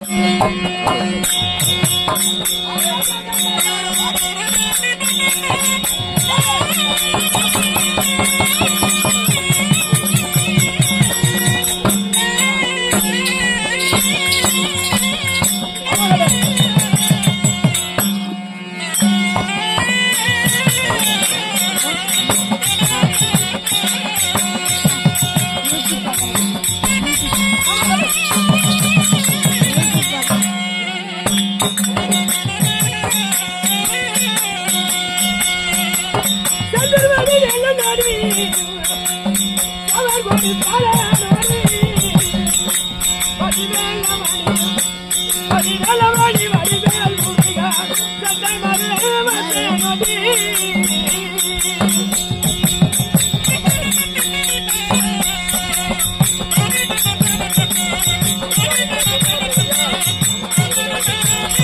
Chandramani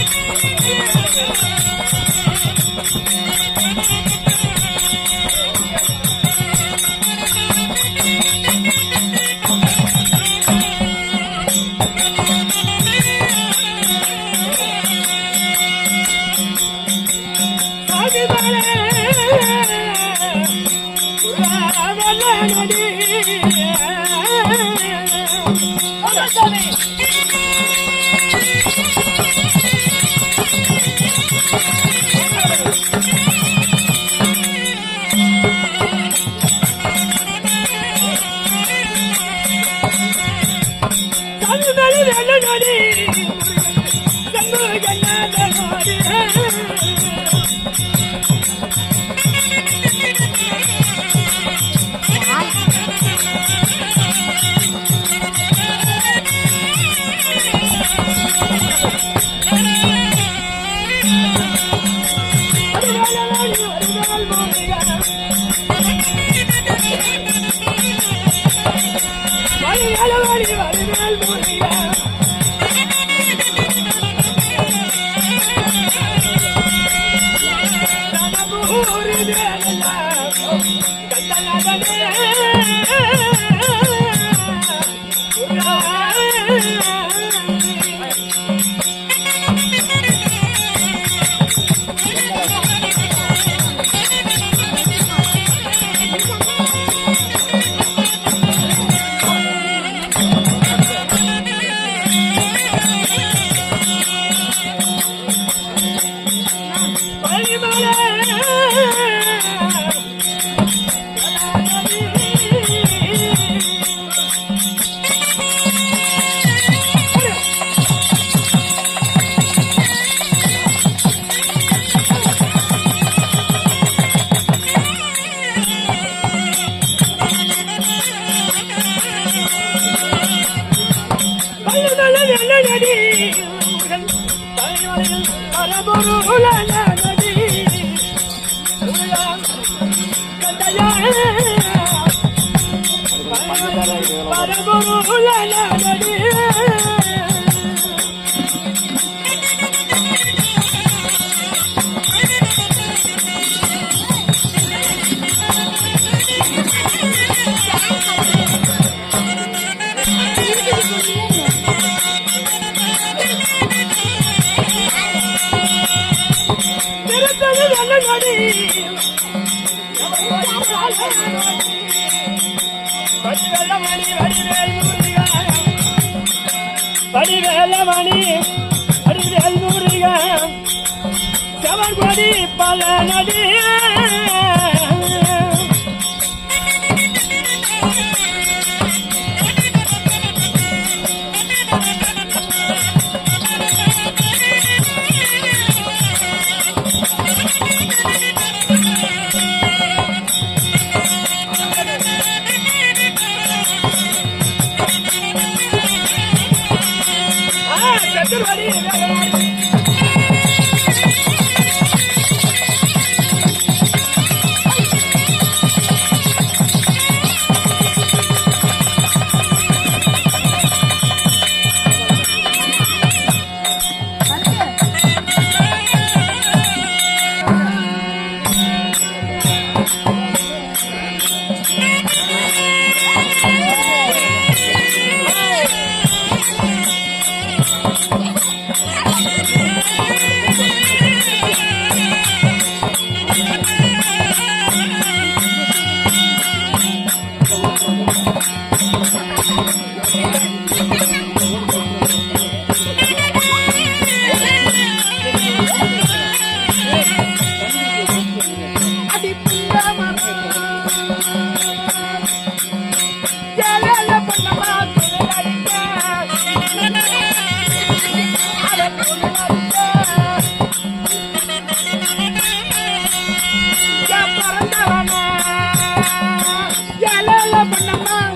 Thank you. Thank you. படிவேலமணி Vadivel Muruga seven கொடி பல நடி i'm Mandamang.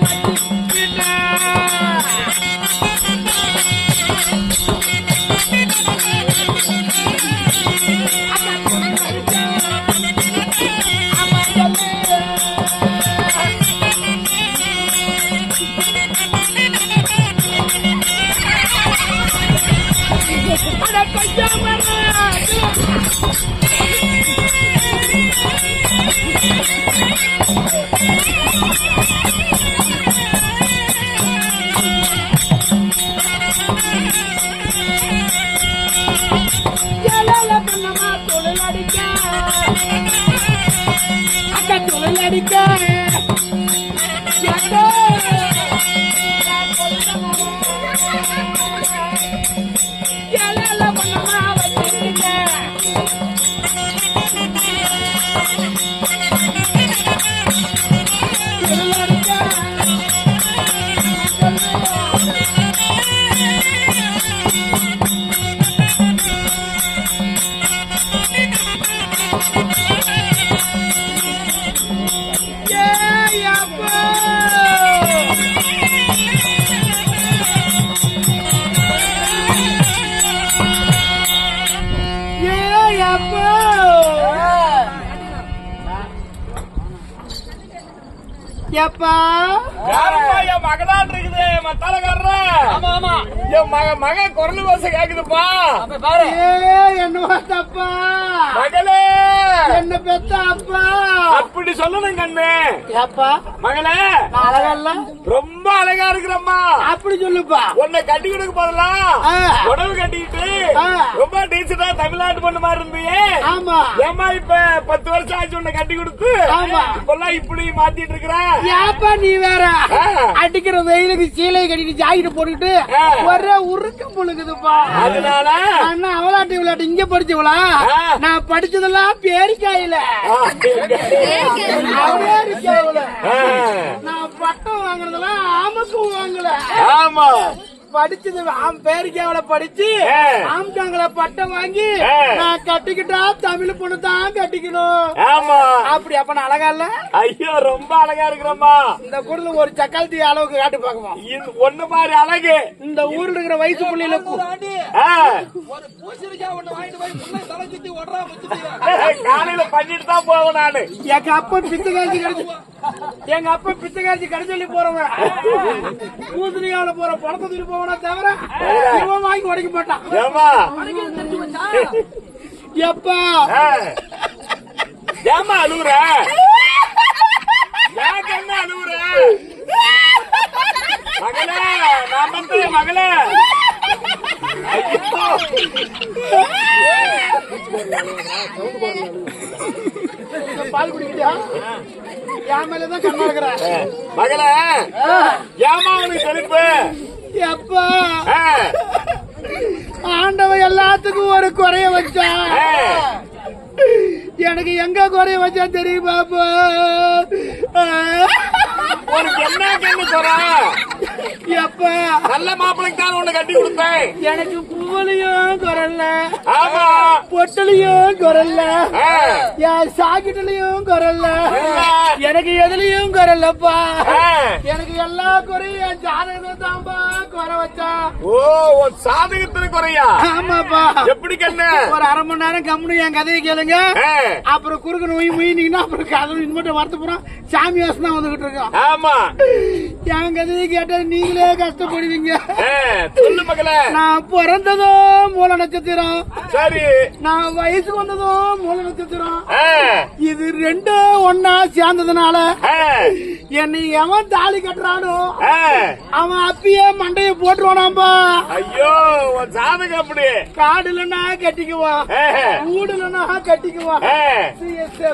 எப்பா யாரம்மா என் மகதான் இருக்குது மத்தாலக்காரர ஆமா ஆமா. என் மக மக குரல் வாச கேக்குதுப்பா. பாரு. என்ன தப்பா? மகளே! என்ன பெத்த அப்பா? அப்படி சொல்லணும் கண்ணு. அப்பா மகளே நான் அழகல்ல ரொம்ப அழகா இருக்கிறம்மா. அப்படி சொல்லுப்பா. உன்னை கட்டி கொடுக்க போதெல்லாம் ஆ. உடவு கட்டிக்கிட்டு. ரொம்ப டீச்சரா தமிழ்நாட்டு பொண்ணு மாதிரி இருந்தியே. ஆமா. ஏமா இப்ப பத்து வருஷம் ஆச்சு உன்னை கட்டி கொடுத்து. இப்பெல்லாம் இப்படி மாத்திட்டு இருக்கிற? ஏப்பா நீ வேற. அடிக்கிற வெயிலுக்கு சீலை கட்டிட்டு ஜாக்கெட் போட்டுக்கிட்டு. ஒரே உருக்கம் புழுகுதுப்பா. அதனால? அண்ணா அவளாட்டு விளையாட்டு இங்க படிச்சவளா. நான் படிச்சதெல்லாம் பேரிக்காயில அமெரிக்காவுல ஆ. நான் பட்டம் வாங்குனதெல்லாம் ஆமக்கு வாங்கல. ஆமா. படிச்சது ஆம் பேரிக்காவில படிச்சு ஆ. ஆம்காங்கள பட்டம் வாங்கி. நான் கட்டிக்கிட்டா தமிழ் பொண்ணு தான் கட்டிக்கணும். ஆமா. அப்படி அப்ப நான் அழகா இல்ல? ஐயோ ரொம்ப அழகா இருக்கிறம்மா. இந்த குடுல ஒரு சக்காலத்தி அளவுக்கு காட்டு பார்க்கலாம் இது ஒண்ணு மாதிரி அழகு. இந்த ஊர்ல இருக்கிற வயசு புள்ளையில ஆ. ஒரு பூசணிக்காய் ஒண்ணு வாங்கிட்டு போய் முன்ன தலை சுத்தி ஓடுறா காலையில பண்ணிட்டு தான் போவேன் நானு. எங்க அப்பா பித்து காய்ச்சி கிடைச்சு எங்க அப்பா பித்து காய்ச்சி கடை சொல்லி போறவன். பூசணிக்காவில போற பணத்தை தூக்கி போவனா தவிர இவன் வாங்கி உடைக்க மாட்டான். ஏமா எப்பா? ஆ. ஏம்மா அழுவுற? ஏன் அழுவுற? மகளே நான் வந்து மகளே. ஐயோ. பால் குடிக்கிட்டியா என் மேலதான் கண்ணா இருக்கிற. மகளே ஏமா உனக்கு செழிப்பு? எப்பா? எல்லாத்துக்கும் ஒரு குறைய வச்சான் ஆ. எனக்கு எங்க குறைய வச்சா தெரியுமாப்பா உனக்கு என்ன கண்ணு சொல்ற எப்பா? நல்ல மாப்பிளைக்கு தான் உன்னை கட்டி கொடுத்தேன். எனக்கு செவ்வலையும் குரல்ல. பொட்டலையும் குரல்ல. என் சாக்கிட்டலையும் குரல்ல. எனக்கு எதுலயும் குரல்லப்பா. எனக்கு எல்லா குறையும் என் தான்ப்பா குறை வச்சா. ஓ உன் சாதகத்துல குறையா? ஆமாப்பா. எப்படி கண்ணு? ஒரு அரை மணி நேரம் கம்முனு என் கதையை கேளுங்க. அப்புறம் குறுக்கு நோய் மீனிங்கன்னா அப்புறம் கதை இனிமேட்டு வரத்து போறோம் சாமி வாசம் தான் வந்துகிட்டு இருக்கோம் ஆமா. என் கதையை கேட்டா நீங்களே கஷ்டப்படுவீங்க. சொல்லு மகளே. நான் பிறந்தது மூல நட்சத்திரம். சரி. நான் வயசுக்கு வந்ததும் மூல நட்சத்திரம். இது ரெண்டும் ஒன்னா சேர்ந்ததுனால. என்னை எவன் தாலி கட்டுறானோ. அவன் அப்பயே மண்டைய போட்டுருவானாம்பா. ஐயோ உன் சாதகம் அப்படி. காடு இல்லைன்னா கட்டிக்குவான் இல்லைன்னா கட்டிக்குவான்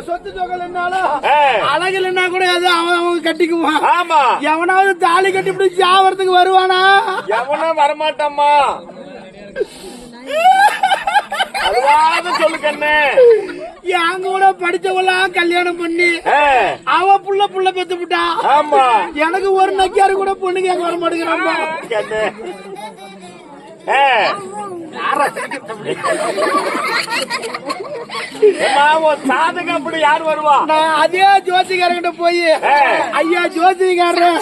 சொத்து தொகை இல்லைன்னாலும் ஆ. அழகு இல்லைன்னா கூட அது அவன் அவன் கட்டிக்குவான் ஆமா. எவனாவது தாலி கட்டி இப்படி சாவறதுக்கு வருவானா? எவனும் வரமாட்டம்மா அதுவாத சொல்லு கண்ணு. என் கூட படிச்சவெல்லாம் கல்யாணம் பண்ணி. அவ புள்ள புள்ள பெத்து விட்டா ஆமா. எனக்கு ஒரு நக்கியாரு கூட பொண்ணு கேட்க வர மாட்டேங்கிறான்பா சாதகம் அப்படி யார் வருவா அதே ஜோசிகாரங்கிட்ட போய். ஐயா ஜோசிகாரன்.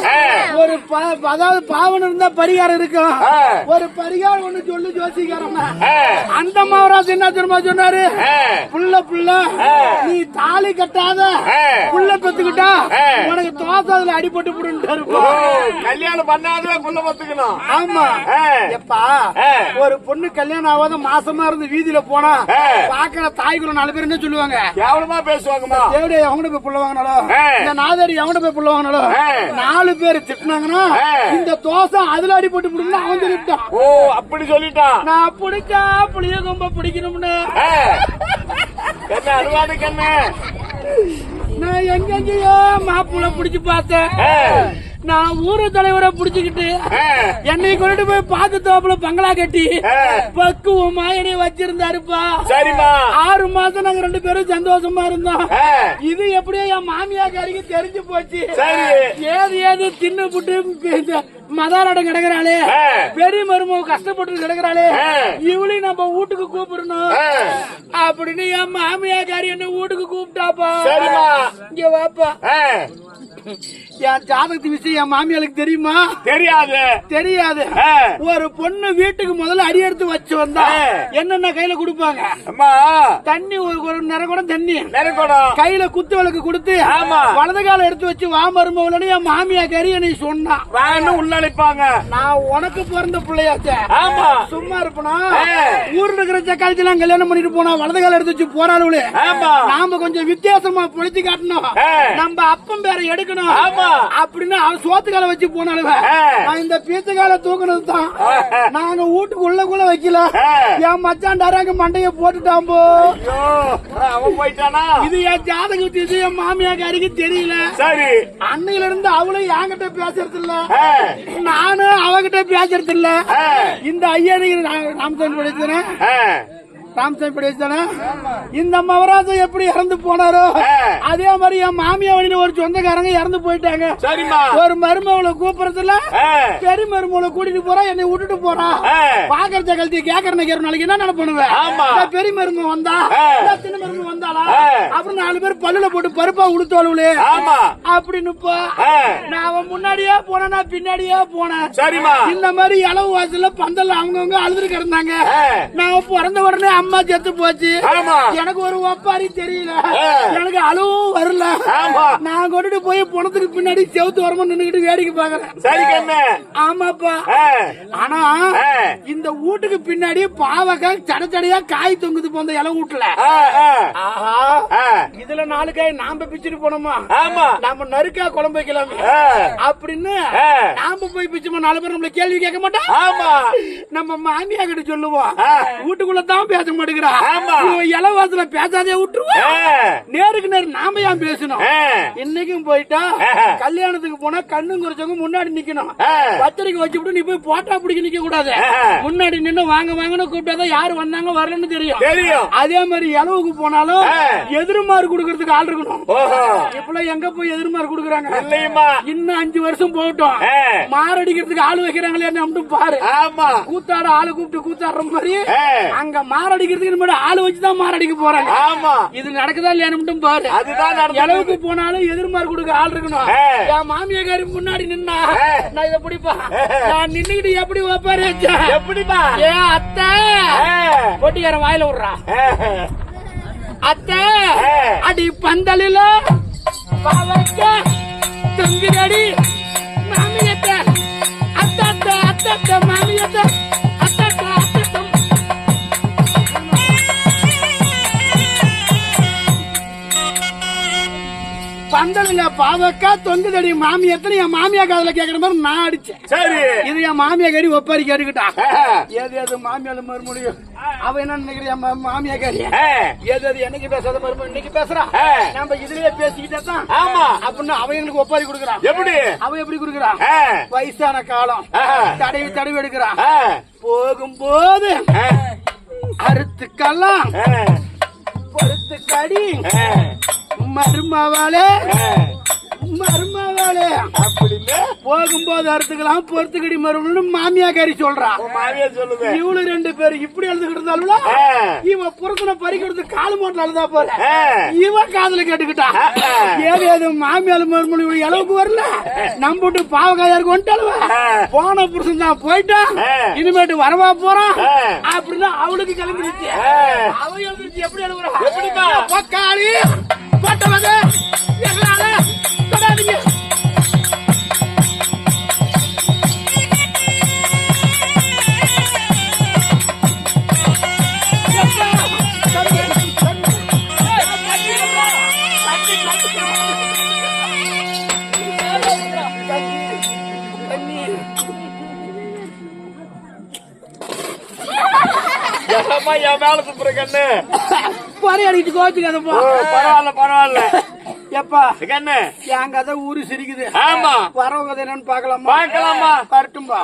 ஒரு அதாவது பாவன் இருந்தா பரிகாரம் இருக்கும். ஒரு பரிகாரம் ஒண்ணு சொல்லு ஜோசிகாரன். அந்த மகராஜ் என்ன தெரியுமா சொன்னாரு. புள்ள புள்ள. நீ தாலி கட்டாத. புள்ள பெத்துக்கிட்டா. உனக்கு தோசை அதுல அடிபட்டு ஓ, கல்யாணம் பண்ணாத புள்ள பத்துக்கணும் ஆமா. எப்பா. ஒரு பொண்ணு கல்யாணம் ஆகாத மாசமா இருந்து வீதியில போனா. பாக்குற தாய்க்குள்ள நாலு பேர் என்ன சொல்லுவாங்க கேவலமா பேசுவாங்கம்மா தேவடி எவங்கிட்ட போய் புள்ள வாங்கினாலும். இந்த நாதாரி எவங்கிட்ட போய் புள்ள வாங்கினாலும். நாலு பேர் திட்டினாங்கன்னா. இந்த தோசை அதுல அடிபட்டு பிடிக்கணும் அவன் சொல்லிட்டான் ஓ அப்படி சொல்லிட்டான் நான் பிடிச்சா புளிய கொம்ப பிடிக்கணும்னு. கண்ணு அழுவாது கண்ணு நான் எங்கெங்கயோ மாப்பிள்ள பிடிச்சு பார்த்தேன். நான் ஊரு தலைவரை பிடிச்சுக்கிட்டு. என்னை கொண்டு போய் பார்த்து தோப்புல பங்களா கட்டி. பக்குவமா என்னை வச்சிருந்தாருப்பா சரிம்மா ஆறு மாசம் நாங்க ரெண்டு பேரும் சந்தோஷமா இருந்தோம். இது எப்படியோ என் மாமியாக்காரிக்கு தெரிஞ்சு போச்சு. ஏது ஏது தின்னு புட்டு மதாராடம் கிடக்குறாளே. பெரிய மருமக கஷ்டப்பட்டு கிடக்குறாளே. இவளையும் நம்ம வீட்டுக்கு கூப்பிடணும். அப்படின்னு என் மாமியாக்காரி என்ன வீட்டுக்கு கூப்பிட்டாப்பா. இங்க வாப்பா. என் ஜாதகத்து விஷயம் என் மாமியாளுக்கு தெரியுமா? தெரியாது. தெரியாது. ஒரு பொண்ணு வீட்டுக்கு முதல்ல அடி எடுத்து வச்சு வந்தா. என்னென்ன கையில கொடுப்பாங்க? அம்மா. தண்ணி ஒரு ஒரு நிற கூட தண்ணி. நெருக்கணும் கையில குத்து விளக்கு கொடுத்து ஆமா. வலது கால எடுத்து வச்சு வா மருமவளனு என் மாமியா கறி என்னை சொன்னா. வான்னு உள்ளழைப்பாங்க நான் உனக்கு பிறந்த பிள்ளையாச்சே. ஆமா. சும்மா இருப்பனா. ஊர்ல இருக்கிற சக்காலத்தி எல்லாம் கல்யாணம் பண்ணிட்டு போனா வலது கால எடுத்து வச்சு போறாளுவளே ஆமா. நாம கொஞ்சம் வித்தியாசமா பொழிச்சு காட்டணும். நம்ம அப்பம் பேரை எடுக்கணும் ஆமா. அப்படின்னு அவ சோத்து கால வச்சு போனாலுவ ஆ. நான் இந்த பீச்ச கால தூக்குனது தான். நாங்க வீட்டுக்கு உள்ள கூட வைக்கல. என் மச்சான் டராங்க மண்டைய போட்டுட்டான் போ ஐயோ அவன் போயிட்டானா? இது என் ஜாதகம் இது என் மாமியாக்காரிக்கு தெரியல. சரி. அன்னையில இருந்து அவளும் என்கிட்ட பேசுறது இல்ல. நானும் அவகிட்ட பேசுறது இல்ல. இந்த ஐயனுக்கு ராமசாமி படிச்சேன் ராமசாமி படிச்சேன் இந்த மவராஜன் எப்படி இறந்து போனாரோ. அதே மாதிரி என் மாமியா வழியில ஒரு சொந்தக்காரங்க இறந்து போயிட்டாங்க ஒரு மருமகளை கூப்பிடுறதுல. பெரிய மருமகளை கூட்டிட்டு போறா என்னை விட்டுட்டு போறா. பாக்குறத கழட்டி கேக்குற நிக்கிற நாளைக்கு என்ன நினைப்பணுவேன் ஆமா. பெரிய மருமக வந்தா சின்ன மருமக வந்தாளா. அப்புறம் நாலு பேர் பல்லுல போட்டு பருப்பா உளுத்தோளுவலே அப்படின்னு போ. நான் அவன் முன்னாடியே நான் பின்னாடியே போனேன் இந்த மாதிரி இளவு வாசல்ல பந்தல்ல அவங்கவங்க அழுது கிடந்தாங்க. நான் பிறந்த உடனே அம்மா செத்து போச்சு எனக்கு ஒரு ஒப்பாரி தெரியல. எனக்கு அழுவும் வரல. நான் கொண்டுட்டு போய் பணத்துக்கு பின்னாடி செவுத்து வரமா நின்னுகிட்டு வேடிக்கை பாக்குறேன் ஆமாப்பா. ஆனா. இந்த வீட்டுக்கு பின்னாடி பாவக்காய் சட சடையா காய் தொங்குது போந்த இலை வீட்டுல. இதுல நாலு காய் நாம பிச்சுட்டு போனோமா ஆமா நாம நறுக்கா குழம்பு வைக்கலாமே. அப்படின்னு. நாம போய் பிச்சுமா நாலு பேர் நம்மள கேள்வி கேட்க மாட்டோம் ஆமா நம்ம மாமியா கிட்ட சொல்லுவோம் ஆ. வீட்டுக்குள்ள தான் பேச மாட்டேங்கிறா இலவாசல பேசாதே. நேருக்கு நேர் நாம ஏன் பேசணும். இன்னைக்கும் போயிட்டா. கல்யாணத்துக்கு போனா கண்ணும் குறைச்சவங்க முன்னாடி நிக்கணும். பத்திரிக்கை வச்சுட்டு நீ போய் போட்டா பிடிக்க நிக்க கூடாது. முன்னாடி நின்னு வாங்க வாங்கன்னு கூப்பிட்டாதான் யாரு வந்தாங்க வரலன்னு தெரியும் அதே மாதிரி இளவுக்கு போனாலும். எதிர்மாறு கொடுக்கறதுக்கு ஆள் இருக்கணும் இப்பெல்லாம் எங்க போய் எதிர்மாறு கொடுக்குறாங்க இன்னும் அஞ்சு வருஷம் போகட்டும். மாரடிக்கிறதுக்கு ஆள் வைக்கிறாங்களே பாரு ஆமா கூத்தாட ஆளு கூப்பிட்டு கூத்தாடுற மாதிரி. அங்க மாரடிக்கிறதுக்கு முன்னாடி ஆள் வச்சுதான் மாரடிக்க போறாங்க. ஆமா. இது நடக்குதா இல்லையான்னு மட்டும் பாரு. அதுதான் இளவுக்கு போனாலும் எதிர்மாறு கொடுக்க ஆள் இருக்கணும். என் மாமியாக்காரி முன்னாடி நின்னா. நான் இதை பிடிப்பா. நான் நின்னுகிட்டு எப்படி வைப்பாரு எப்படிமா ஏ அத்தை. பொட்டிக்காரன் வாயில விடுறா. அத்தை. அடி பந்தலில தொங்குதடி மாமியத்த அத்தத்த அத்தத்த மாமியத்த பந்தலில பாவக்கா தொங்குதடி மாமியத்தனை என் மாமியா காதுல கேக்குற மாதிரி நான் அடிச்சேன். சரி. இது என் மாமியா கறி ஒப்பாரி கேட்டுக்கிட்டா. ஏது ஏது மாமியால மறுமொழியும்? அவ என்ன நினைக்கிறியா மாமியா கறி. ஏது அது என்னைக்கு பேசாத மறுமொழி இன்னைக்கு பேசுறா? ஆ. நம்ம இதுலயே பேசிக்கிட்டே தான். ஆமா. அப்படின்னு அவ எங்களுக்கு ஒப்பாரி கொடுக்குறான் எப்படி? அவ எப்படி கொடுக்குறா? ஆ. வயசான காலம். தடவி தடவி எடுக்கிறா. ஆ. போகும்போது. அறுத்துக்கலாம். ஆ. மருமவாளே. மருமவாளே அப்படின்னு போகும்போது அறுத்துக்கலாம் பொறுத்துக்கடி மருமன்னு மாமியா கறி சொல்றா மாமியா சொல்லுது இவளு ரெண்டு பேரும் இப்படி எழுதுகிட்டு இருந்தாலும். இவன் புறத்துல பறிக்கிறது காலு மூட்டில் அழுதா ஆ. இவன் காதுல கேட்டுக்கிட்டா. ஏது ஏது மாமியால மறுமொழி இவள் அளவுக்கு வரல நம்பிட்டு பாவக்காயாருக்கு வந்துட்டாளுவ ஆ. போன புருஷன் தான் போயிட்டா ஆ. இனிமேட்டு வரவா போறான். அப்படின்னு அவளுக்கு கிளம்பிடுச்சு. அவ எழுந்துச்சு எப்படி எழுதுறா? பக்காளி போட்டவங்க எங்களால தொடாதீங்க. என் மேல துப்புற பறையாடிட்டு கோச்சுக்காதப்பா ஓ, பரவாயில்ல பரவாயில்ல. எப்பா? கண்ணு என் கதை ஊரு சிரிக்குது. ஆமா. வரவங்க கதை என்னன்னு பாக்கலாமா பார்க்கலாமா? வரட்டும்பா.